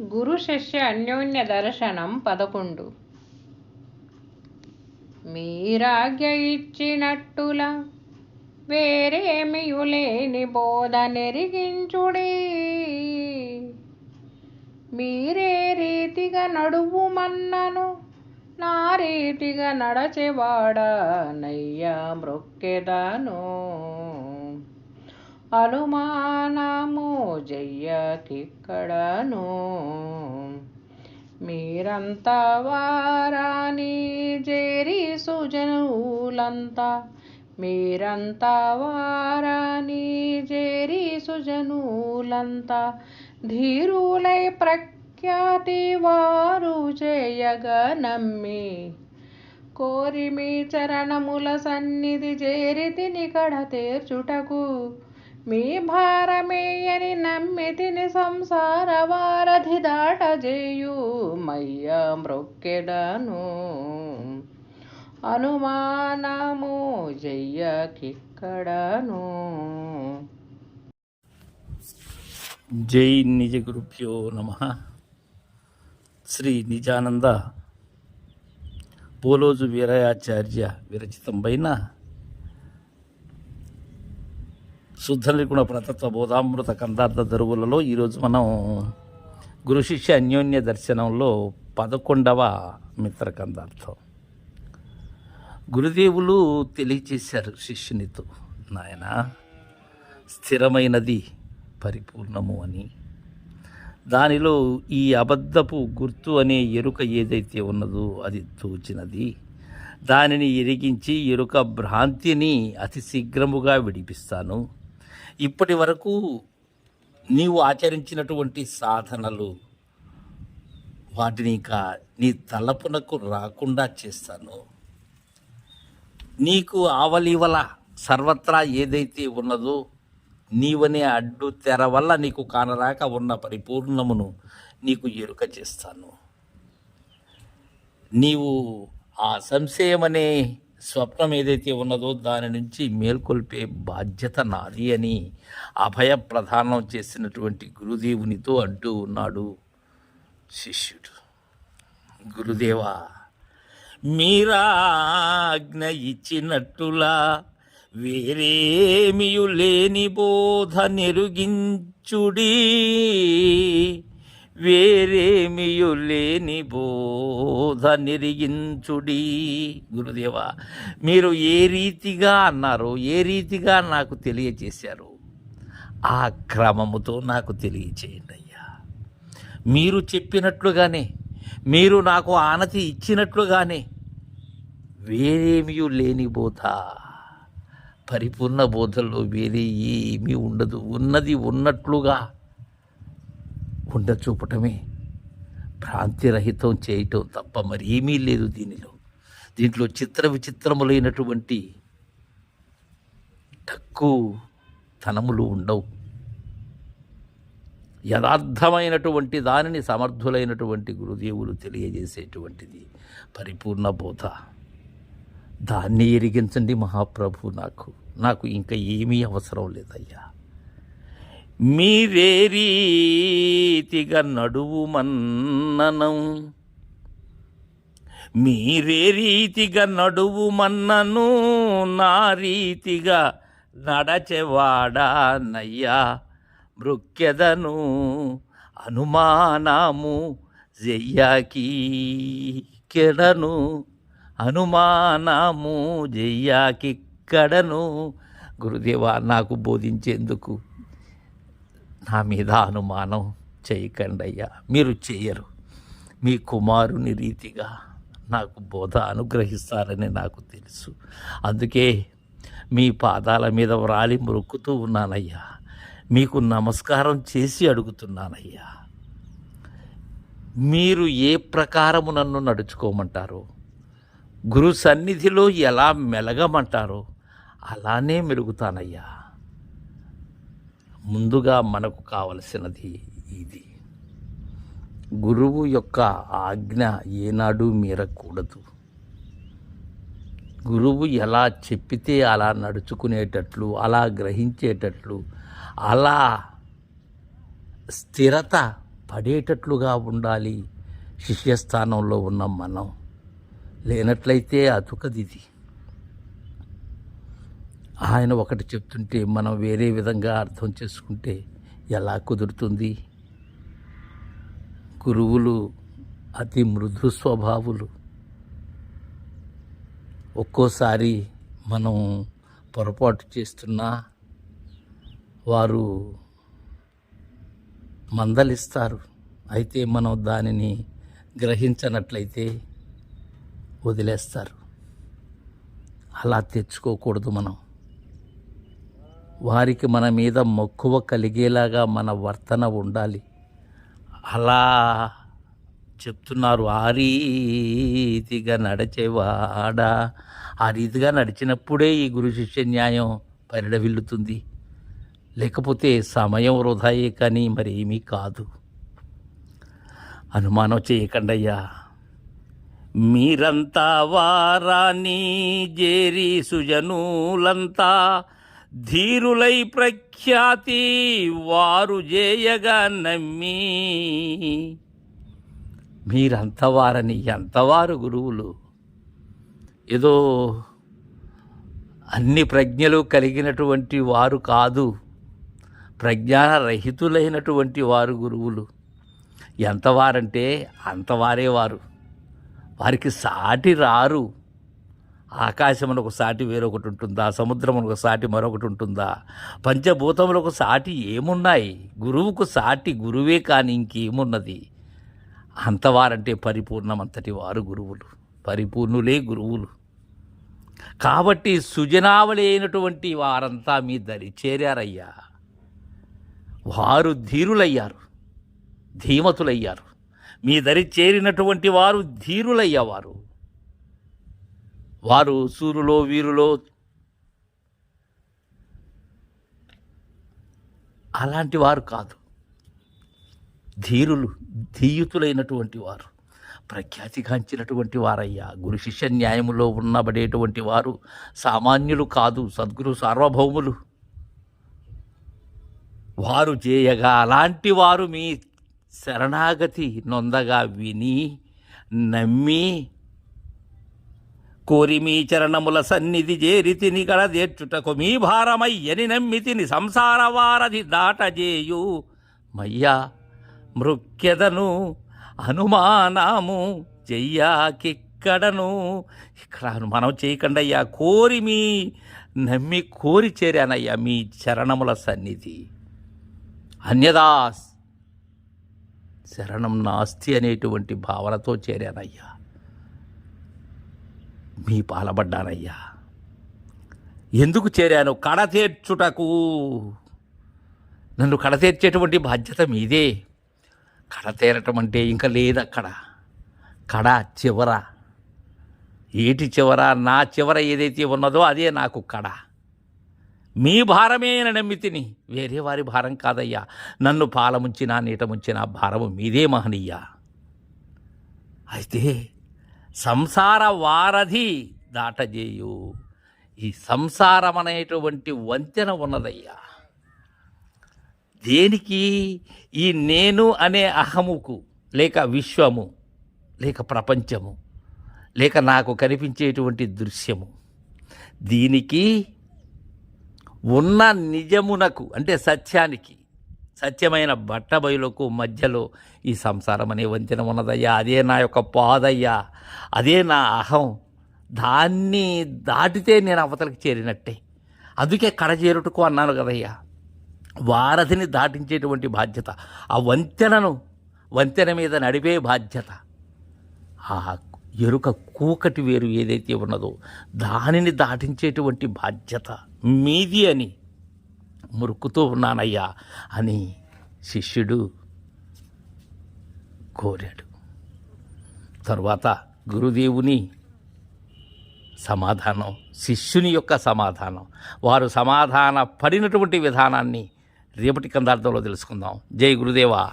గురు శిష్య అన్యోన్య దర్శనం పదకొండు. మీరాజ్ఞ ఇచ్చినట్టుల వేరేమియులేని బోధ నెరిగించుడే. మీరే రీతిగా నడువుమన్నను నా రీతిగా నడచేవాడా నయ్యా మృక్కెదాను. అనుమానము జయ్యకిక్కడను మీరంతా వారాని జేరి సుజనులంతా. మీరంతా వారాని జేరి సుజనులంతా. ధీరులై ప్రఖ్యాతి వారు చేయగా నమ్మి కోరి మీ చరణముల సన్నిధి చేరితిని నికడ తీర్చుటకు మీ భారమేయని నమ్మి తిని సంసార వారధి దాటజేయు మయ్య మ్రొక్కెదను అనుమానము జయ్యకిక్కడను. జై నిజ గురుభ్యో నమ. శ్రీ నిజానంద పోలోజు వీరయాచార్య విరచితంపైన శుద్ధ నిర్గుణ ప్రతత్వ బోధామృత కందార్థ దరువులలో ఈరోజు మనం గురు శిష్య అన్యోన్య దర్శనంలో పదకొండవ మిత్ర కందార్థం. గురుదేవులు తెలియచేశారు శిష్యునితో నాయన స్థిరమైనది పరిపూర్ణము అని. దానిలో ఈ అబద్ధపు గుర్తు అనే ఎరుక ఏదైతే ఉన్నదో అది తోచినది. దానిని ఎరిగించి ఎరుక భ్రాంతిని అతి శీఘ్రముగా విడిపిస్తాను. ఇప్పటి వరకు నీవు ఆచరించినటువంటి సాధనలు వాటిని ఇంకా నీ తలపునకు రాకుండా చేస్తాను. నీకు ఆవలివల సర్వత్రా ఏదైతే ఉన్నదో నీవనే అడ్డు తెర వల్ల నీకు కానరాక ఉన్న పరిపూర్ణమును నీకు ఎరుక చేస్తాను. నీవు ఆ సంశయమనే అనే స్వప్నం ఏదైతే ఉన్నదో దాని నుంచి మేల్కొల్పే బాధ్యత నాది అని అభయ ప్రదానం చేసినటువంటి గురుదేవునితో అంటూ ఉన్నాడు శిష్యుడు. గురుదేవా మీరాజ్ఞ ఇచ్చినట్టులా వేరేమియు లేని బోధ నెరుగించుడీ. వేరేమియు లేని బోధ నిరిగించుడి గురుదేవ మీరు ఏ రీతిగా అన్నారో ఏ రీతిగా నాకు తెలియజేశారు ఆ క్రమముతో నాకు తెలియచేయండి అయ్యా. మీరు చెప్పినట్లుగానే మీరు నాకు ఆనతి ఇచ్చినట్లుగానే వేరేమియు లేని బోధ పరిపూర్ణ బోధల్లో వేరే ఏమీ ఉండదు. ఉన్నది ఉన్నట్లుగా ఉండ చూపటమే భ్రాంతిరహితం చేయటం తప్ప మరేమీ లేదు దీనిలో. దీంట్లో చిత్ర విచిత్రములైనటువంటి తక్కువ తనములు ఉండవు. యథార్థమైనటువంటి దానిని సమర్థులైనటువంటి గురుదేవులు తెలియజేసేటువంటిది పరిపూర్ణ బోధ. దాన్ని ఎరిగించండి మహాప్రభు నాకు. నాకు ఇంకా ఏమీ అవసరం లేదయ్యా. మీరే రీతిగా నడువు మీరే రీతిగా నడువు మన్నను నా రీతిగా నడచెవాడా నయ్యా మృక్కెదను అనుమానము జయ్యాకి కెడను అనుమానము జయ్యాకిక్కడను గురుదేవా నాకు బోధించేందుకు నా మీద అనుమానం చేయకండి అయ్యా. మీరు చేయరు. మీ కుమారుని రీతిగా నాకు బోధ అనుగ్రహిస్తారని నాకు తెలుసు. అందుకే మీ పాదాల మీద వ్రాలి మొరుక్కుతూ ఉన్నానయ్యా. మీకు నమస్కారం చేసి అడుగుతున్నానయ్యా. మీరు ఏ ప్రకారము నన్ను నడుచుకోమంటారో గురు సన్నిధిలో ఎలా మెలగమంటారో అలానే మెరుగుతానయ్యా ముందుగా మనకు కావలసినది ఇది. గురువు యొక్క ఆజ్ఞ ఏనాడు మీరకూడదు. గురువు ఎలా చెప్పితే అలా నడుచుకునేటట్లు అలా గ్రహించేటట్లు అలా స్థిరత పడేటట్లుగా ఉండాలి. శిష్యస్థానంలో ఉన్న మనం లేనట్లయితే అతుకది ఇది ఆయన ఒకటి చెప్తుంటే మనం వేరే విధంగా అర్థం చేసుకుంటే ఎలా కుదురుతుంది? గురువులు అతి మృదు స్వభావులు. ఒక్కోసారి మనం పొరపాటు చేస్తున్నా వారు మందలిస్తారు. అయితే మనం దానిని గ్రహించనట్లయితే వదిలేస్తారు. అలా తెచ్చుకోకూడదు మనం. వారికి మన మీద మక్కువ కలిగేలాగా మన వర్తన ఉండాలి. అలా చెప్తున్నారు. ఆ రీతిగా నడిచేవాడా ఆ రీతిగా నడిచినప్పుడే ఈ గురు శిష్య న్యాయం పరిడవిల్లుతుంది లేకపోతే సమయం వృధాయే కానీ మరేమీ కాదు. అనుమానం చేయకండయ్యా. మీరంతా వారాని జేరి సుజనులంతా ధీరులై ప్రఖ్యాతి వారు చేయగా నమ్మి. మీరంతవారని ఎంతవారు గురువులు? ఏదో అన్ని ప్రజ్ఞలు కలిగినటువంటి వారు కాదు. ప్రజ్ఞాన రహితులైనటువంటి వారు గురువులు. ఎంతవారంటే అంతవారే వారు. వారికి సాటి రారు. ఆకాశమునకు సాటి వేరొకటి ఉంటుందా? సముద్రమునకు సాటి మరొకటి ఉంటుందా? పంచభూతములకు సాటి ఏమున్నాయి? గురువుకు సాటి గురువే కానీ ఇంకేమున్నది? అంతవారంటే పరిపూర్ణమంతటి వారు గురువులు. పరిపూర్ణులే గురువులు. కాబట్టి సుజనావళి అయినటువంటి వారంతా మీ దరి చేరారయ్యా. వారు ధీరులయ్యారు. ధీమతులయ్యారు. మీ దరి చేరినటువంటి వారు ధీరులయ్యేవారు. వారు సూరులో వీరులో. అలాంటి వారు కాదు. ధీరులు ధీయుతులైనటువంటి వారు. ప్రఖ్యాతిగాంచినటువంటి వారయ్యా. గురు శిష్య న్యాయములో ఉన్నబడేటువంటి వారు సామాన్యులు కాదు సద్గురు సార్వభౌములు. వారు చేయగా అలాంటి వారు మీ శరణాగతి నొందగా విని నమ్మి కోరి మీ చరణముల సన్నిధి చేరితిని గడదేర్చుటకు మీ భారమయ్యని నమ్మితిని సంసార వారధి దాటజేయు. మయ్యా మృక్యదను అనుమానము చెయ్యాకిక్కడను. ఇక్కడ అనుమానం చేయకండి అయ్యా కోరి మీ నమ్మి కోరి చేరానయ్యా మీ చరణముల సన్నిధి. అన్యదాస్ శరణం నాస్తి అనేటువంటి భావనతో చేరానయ్యా. మీ పాలబడ్డానయ్యా. ఎందుకు చేరాను? కడతీర్చుటకు. నన్ను కడతీర్చేటువంటి బాధ్యత మీదే. కడతేరటం అంటే ఇంకా లేదక్కడ. కడ చివర. ఏటి చివర? నా చివర ఏదైతే ఉన్నదో అదే నాకు కడ. మీ భారమే నమ్మితిని. వేరే వారి భారం కాదయ్యా. నన్ను పాలముంచినా నీట ముంచినా భారము మీదే మహనీయ. అయితే సంసార వారధి దాటజేయు. ఈ సంసారం అనేటువంటి వంతెన ఉన్నదయ్యా. దేనికి ఈ నేను అనే అహముకు లేక విశ్వము లేక ప్రపంచము లేక నాకు కనిపించేటువంటి దృశ్యము దీనికి ఉన్న నిజమునకు అంటే సత్యానికి సత్యమైన బట్టబయలకు మధ్యలో ఈ సంసారం అనే వంతెన ఉన్నదయ్యా. అదే నా యొక్క పాదయ్యా. అదే నా అహం. దాన్ని దాటితే నేను అవతలకి చేరినట్టే. అందుకే కడచేరుటకు అన్నాను కదయ్యా. వారధిని దాటించేటువంటి బాధ్యత. ఆ వంతెనను వంతెన మీద నడిపే బాధ్యత. ఆ ఎరుక కూకటి వేరు ఏదైతే ఉన్నదో దానిని దాటించేటువంటి బాధ్యత మీది అని మురుకుతూ ఉన్నానయ్యా అని శిష్యుడు కోరాడు. తరువాత గురుదేవుని సమాధానం శిష్యుని యొక్క సమాధానం వారు సమాధాన పడినటువంటి విధానాన్ని రేపటి కందార్థంలో తెలుసుకుందాం. జై గురుదేవా.